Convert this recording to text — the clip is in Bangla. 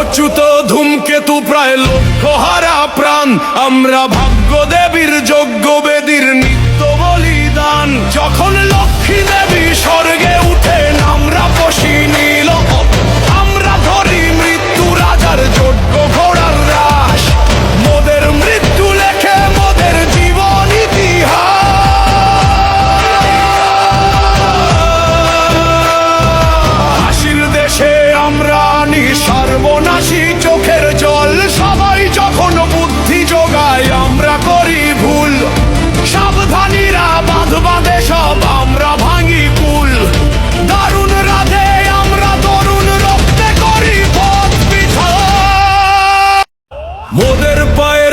গ্রহচ্যুত ধূমকেতু প্রায় লক্ষ হারা প্রাণ। আমরা ভাগ্য দেবীর যজ্ঞ মোদের পায়ে